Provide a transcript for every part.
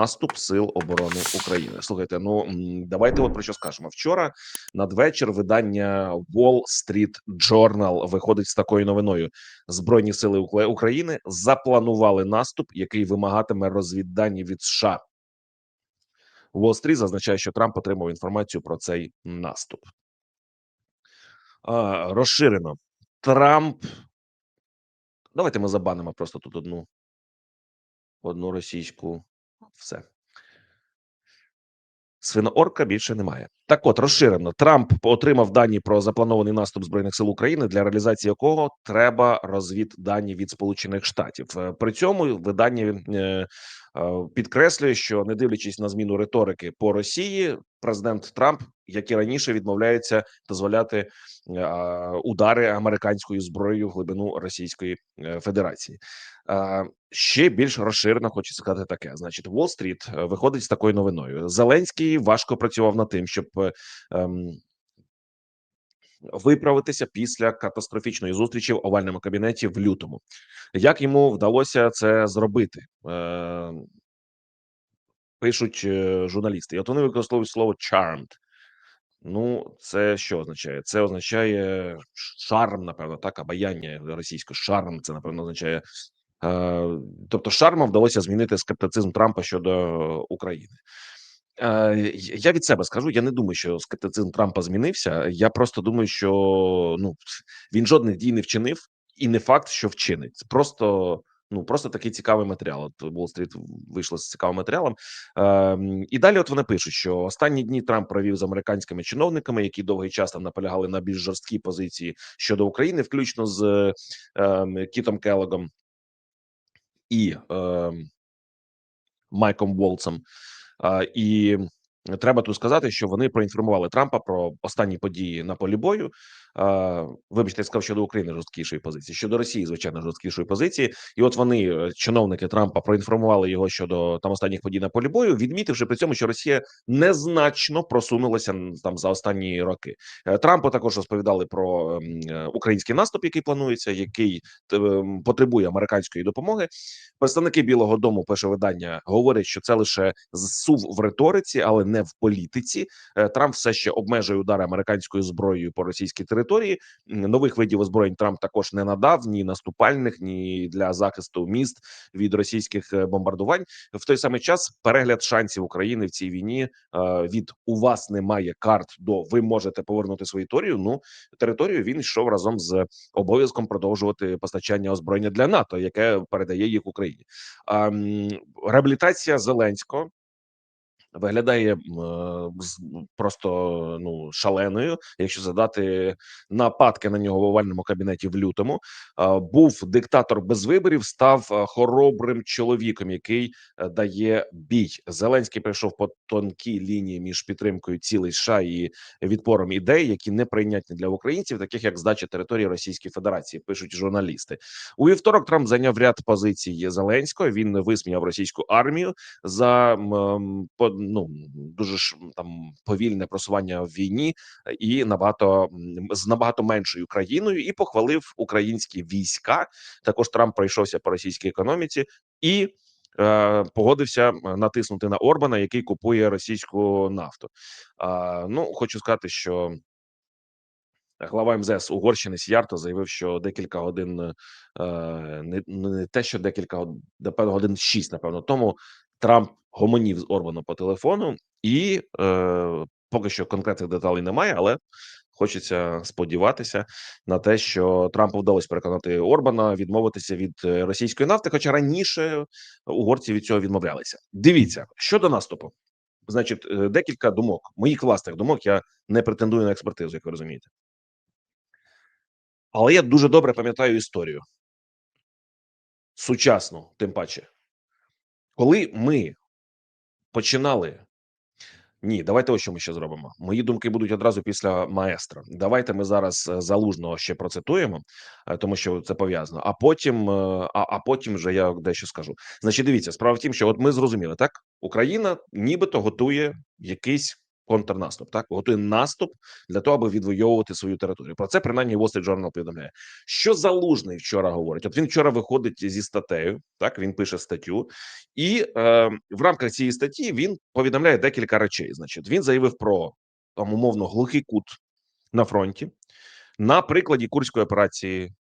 наступ сил оборони України. Слухайте, ну давайте от про що скажемо. Вчора надвечір видання Wall Street Journal виходить з такою новиною: Збройні сили України запланували наступ, який вимагатиме розвіддані від США. Wall Street зазначає, що Трамп отримав інформацію про цей наступ. Розширено. Трамп. Давайте ми забанимо просто тут одну, одну російську. Все. Свиноорка більше немає. Так от розширено. Трамп отримав дані про запланований наступ збройних сил України, для реалізації якого треба розвіддані від Сполучених Штатів. Е, При цьому видання е, е, підкреслює, що не дивлячись на зміну риторики по Росії, президент Трамп, як і раніше, відмовляється дозволяти удари американською зброєю в глибину Російської Федерації. Ще більш розширено хочу сказати таке: значить, Wall Street виходить з такою новиною. Зеленський важко працював над тим, щоб е, ем, виправитися після катастрофічної зустрічі в овальному кабінеті в лютому. Як йому вдалося це зробити? Е, пишуть е, журналісти. І от вони використовують слово charmed. Ну, це що означає? Це означає шарм, напевно, так, обаяння російською. Шарм, це напевно означає. Е, тобто, шармом вдалося змінити скептицизм Трампа щодо України. Е, я від себе скажу. Я не думаю, що скептицизм Трампа змінився. Я просто думаю, що ну він жодних дій не вчинив, і не факт, що вчинить. Просто ну просто такий цікавий матеріал. От Wall Street вийшло з цікавим матеріалом. Е, і далі, от вони пишуть, що останні дні Трамп провів з американськими чиновниками, які довгий час там наполягали на більш жорсткі позиції щодо України, включно з е, Кітом Келлогом і е, Майком Волцем. І треба тут сказати, що вони проінформували Трампа про останні події на полі бою. Вибачте, я сказав щодо України жорсткішої позиції, щодо Росії, звичайно, жорсткішої позиції. І от вони, е, чиновники Трампа, проінформували його щодо там останніх подій на полі бою, відмітивши при цьому, що Росія незначно просунулася там за останні роки. Е, Трампу також розповідали про е, український наступ, який планується, який потребує американської допомоги. Представники Білого Дому, пише видання, говорять, що це лише зсув в риториці, але не в політиці. Трамп все ще обмежує удари американською зброєю по російській території. М, Нових видів озброєнь Трамп також не надав ні наступальних, ні для захисту міст від російських е, бомбардувань. В той самий час перегляд шансів України в цій війні е, від у вас немає карт до ви можете повернути свою територію. Ну територію він йшов разом з обов'язком продовжувати постачання озброєння для НАТО, яке передає їх Україні. Реабілітація Зеленського. Виглядає е, просто ну шаленою, якщо задати нападки на нього в овальному кабінеті в лютому. Був диктатор без виборів, став е, хоробрим чоловіком, який е, дає бій. Зеленський прийшов по тонкій лінії між підтримкою цілей США і відпором ідей, які не прийнятні для українців, таких як здача території Російської Федерації, пишуть журналісти. У вівторок Трамп зайняв ряд позицій Зеленського. Він висміяв російську армію за по- ну дуже ж там повільне просування в війні і набагато з набагато меншою країною, і похвалив українські війська. Також Трамп пройшовся по російській економіці і. е, Погодився е, натиснути на Орбана, який купує російську нафту. Ну хочу сказати, що глава МЗС Угорщини Сіярто заявив, що декілька годин е, не, те, що декілька год- напевно, годин шість, напевно, тому Трамп гомонів з Орбаном по телефону, і е, поки що конкретних деталей немає, але хочеться сподіватися на те, що Трампу вдалося переконати Орбана відмовитися від е, російської нафти, хоча раніше угорці від цього відмовлялися. Дивіться щодо наступу. Значить, е, декілька думок, моїх власних думок. Я не претендую на експертизу, як ви розумієте. Але я дуже добре пам'ятаю історію. Сучасну, тим паче. Коли ми починали. Ні, давайте ось що ми ще зробимо. Мої думки будуть одразу після маестра. Давайте ми зараз е, залужного ще процитуємо, е, тому що це пов'язано. А потім, е, а, а потім вже я дещо скажу. Значить, дивіться, справа в тім, що от ми зрозуміли, так Україна нібито готує якийсь контрнаступ. Так готує наступ для того, аби відвоювати свою територію. Про це принаймні Wall Street Journal повідомляє. Що залужний вчора говорить? От він вчора виходить зі статтею. Так він пише статтю, і е, в рамках цієї статті він повідомляє декілька речей. Значить, він заявив про там умовно глухий кут на фронті на прикладі курської операції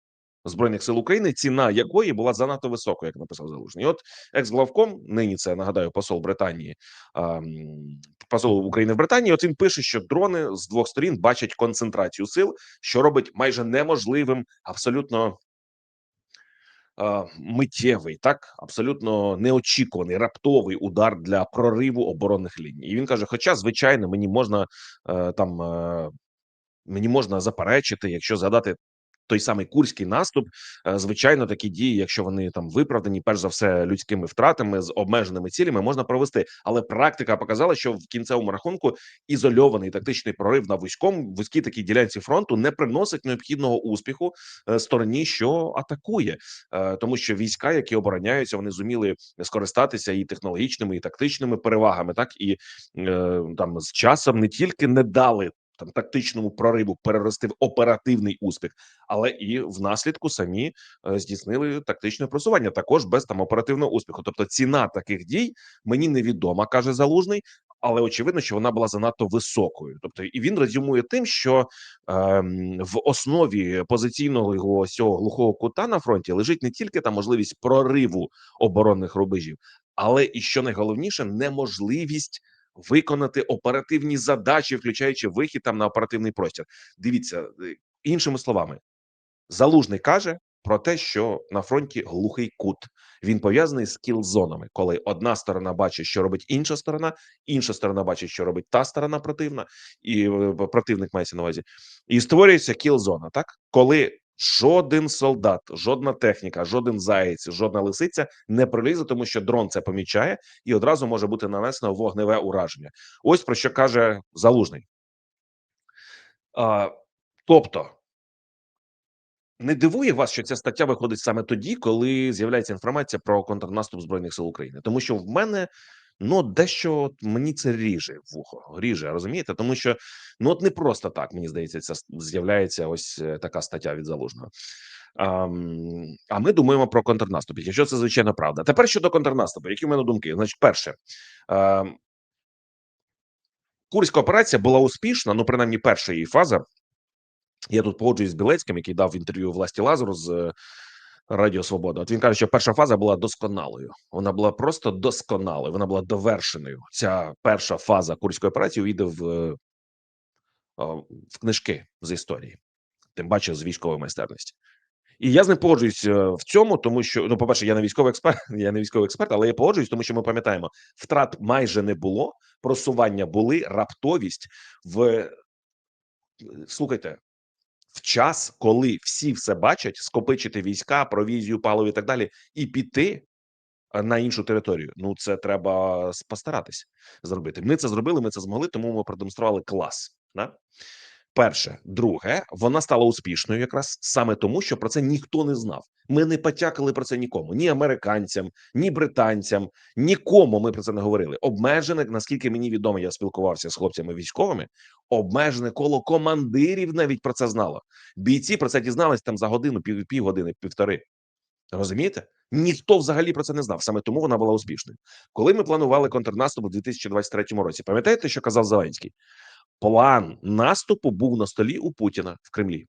збройних сил України, ціна якої була занадто високою, як написав залужний. От екс-главком, нині це нагадаю, посол Британії, посол України в Британії. От він пише, що дрони з двох сторін бачать концентрацію сил, що робить майже неможливим абсолютно. е, Миттєвий, так абсолютно неочікуваний раптовий удар для прориву оборонних ліній. І він каже: Хоча, звичайно, мені можна е, там е, мені можна заперечити, якщо згадати той самий курський наступ, е, звичайно, такі дії, якщо вони там виправдані, перш за все людськими втратами з обмеженими цілями, можна провести. Але практика показала, що в кінцевому рахунку ізольований тактичний прорив на вузькому вузькій такій ділянці фронту не приносить необхідного успіху е, стороні, що атакує, Е, тому що війська, які обороняються, вони зуміли скористатися і технологічними, і тактичними перевагами, так і там з часом не тільки не дали. Там тактичному прориву перерости в оперативний успіх, але і в наслідку самі е, здійснили тактичне просування, також без там оперативного успіху. Тобто ціна таких дій мені невідома, каже залужний, але очевидно, що вона була занадто високою. Тобто, і він резюмує тим, що ем, в основі позиційного його цього глухого кута на фронті лежить не тільки там можливість прориву оборонних рубежів, але і що найголовніше, неможливість. Виконати оперативні задачі, включаючи вихід там на оперативний простір. Дивіться е, іншими словами, залужний каже про те, що на фронті глухий кут. Він пов'язаний з кіл-зонами, коли одна сторона бачить, що робить інша сторона, інша сторона бачить, що робить та сторона противна, і е, противник мається на увазі, і створюється кіл-зона. Так, коли жоден солдат, жодна техніка, жоден заєць, жодна лисиця не пролізе, тому що дрон це помічає, і одразу може бути нанесено вогневе ураження. Ось про що каже залужний. А, тобто. Не дивує вас, що ця стаття виходить саме тоді, коли з'являється інформація про контрнаступ збройних сил України, тому що в мене ну дещо мені це ріже вухо, ріже, розумієте? Тому що ну от не просто так мені здається, це з'являється ось е, така стаття від залужного. А, ми думаємо про контрнаступ. Якщо це звичайно правда. Тепер щодо контрнаступу, які в мене думки? Значить, перше. Курська операція була успішна, ну принаймні перша її фаза. Я тут погоджуюсь з Білецьким, який дав інтерв'ю власті Лазару з е, Радіо Свобода. От він каже, що перша фаза була досконалою. Вона була просто досконалою. Вона була довершеною. Ця перша фаза курської операції увійде в, е, в книжки з історії, тим паче з військової майстерності. І я з ним погоджуюсь е, в цьому, тому що ну, по перше, я не військовий експерт, я не військовий експерт, але я погоджуюсь, тому що ми пам'ятаємо, втрат майже не було, просування були, раптовість в е, слухайте. В час, коли всі все бачать, скопичити війська, провізію, паливо і так далі, і піти е, на іншу територію. Ну це треба постаратись зробити. Ми це зробили, ми це змогли, тому ми продемонстрували клас. Да? Перше, друге, вона стала успішною, якраз саме тому, що про це ніхто не знав. Ми не потякали про це нікому, ні американцям, ні британцям, нікому ми про це не говорили. Обмежене, наскільки мені відомо, я спілкувався з хлопцями військовими. Обмежене коло командирів навіть про це знало. Бійці про це дізнались там за годину, пів півгодини, півтори. Розумієте? Ніхто взагалі про це не знав. Саме тому вона була успішною. Коли ми планували контрнаступ у 2023 році, пам'ятаєте, що казав Зеленський? План наступу був на столі у Путіна в Кремлі.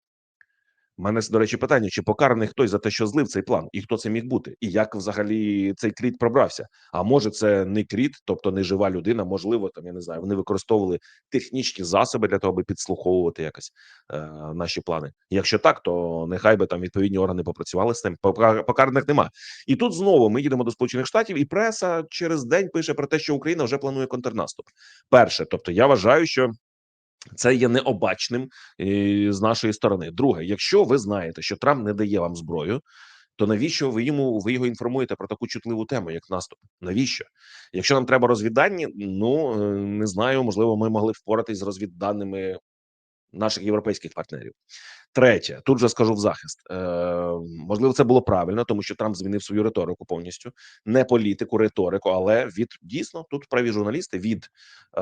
У мене до речі, питання: чи покараний хтось за те, що злив цей план, і хто це міг бути, і як взагалі цей кріт пробрався? А може, це не кріт, тобто не жива людина? Можливо, там я не знаю. Вони використовували технічні засоби для того, аби підслуховувати якось е, наші плани. Якщо так, то нехай би там відповідні органи попрацювали з. Пока- Покараних нема. І тут знову ми їдемо до Сполучених Штатів, і преса через день пише про те, що Україна вже планує контрнаступ. Перше, тобто, я вважаю, що. Це є необачним е, з нашої сторони. Друге, якщо ви знаєте, що Трамп не дає вам зброю, то навіщо ви йому ви його інформуєте про таку чутливу тему, як наступ? Навіщо? Якщо нам треба розвіддані, ну е, не знаю, можливо, ми могли впоратись з розвідданими наших європейських партнерів. Третє, тут же скажу в захист. Е, можливо, це було правильно, тому що Трамп змінив свою риторику повністю, не політику, риторику, але від дійсно тут праві журналісти. Від е,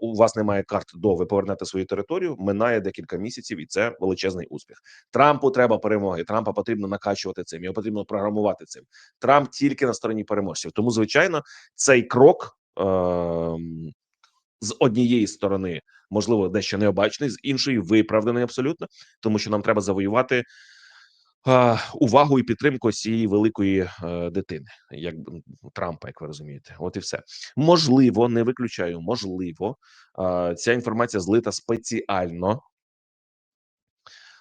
у вас немає карт до ви повернете свою територію. Минає декілька місяців, і це величезний успіх. Трампу треба перемоги. Трампа потрібно накачувати цим. Його потрібно програмувати цим. Трамп тільки на стороні переможців. Тому, звичайно, цей крок. Е, з однієї сторони, можливо, дещо необачний, з іншої виправданий абсолютно, тому що нам треба завоювати е, увагу і підтримку цієї великої е, дитини, як Трампа, як ви розумієте, от і все можливо, не виключаю. Можливо, е, ця інформація злита спеціально.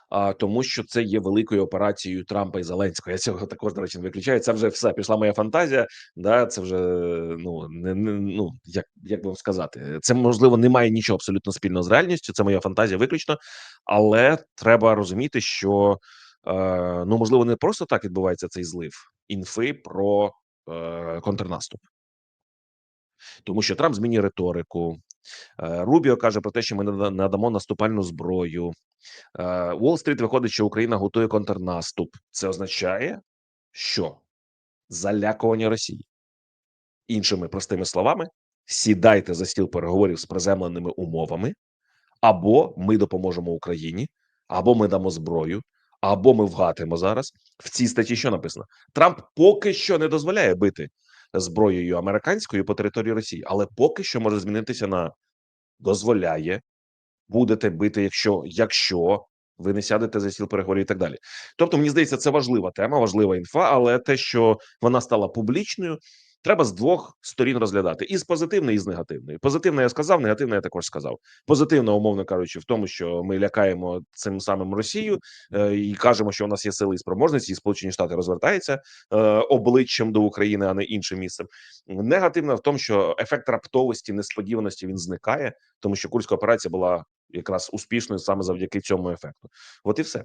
А тому, що це є великою операцією Трампа і Зеленського. Я цього також до речі не виключаю. Це вже все пішла моя фантазія. Да, це вже ну не, не ну як як вам сказати, це можливо не має нічого абсолютно спільного з реальністю. Це моя фантазія виключно, але треба розуміти, що е, ну можливо не просто так відбувається цей злив інфи про е, контрнаступ, тому що Трамп змінює риторику. Е, Рубіо каже про те, що ми надамо наступальну зброю. Уолл-стріт виходить, що Україна готує контрнаступ. Це означає, що залякування Росії. Іншими простими словами, сідайте за стіл переговорів з приземленими умовами, або ми допоможемо Україні, або ми дамо зброю, або ми вгатимо зараз. В цій статті що написано? Трамп поки що не дозволяє бити зброєю американською по території Росії, але поки що може змінитися на дозволяє будете бити, якщо якщо ви не сядете за стіл переговорів і так далі. Тобто, мені здається, це важлива тема, важлива інфа, але те, що вона стала публічною, треба з двох сторін розглядати: і з позитивної, і з негативної. Позитивне я сказав, негативне я також сказав. Позитивно, умовно кажучи, в тому, що ми лякаємо цим самим Росію е, і кажемо, що у нас є сили і спроможності, і Сполучені Штати розвертаються е, обличчям до України, а не іншим місцем. Негативно в тому, що ефект раптовості, несподіваності він зникає, тому що курська операція була якраз успішною саме завдяки цьому ефекту. От і все.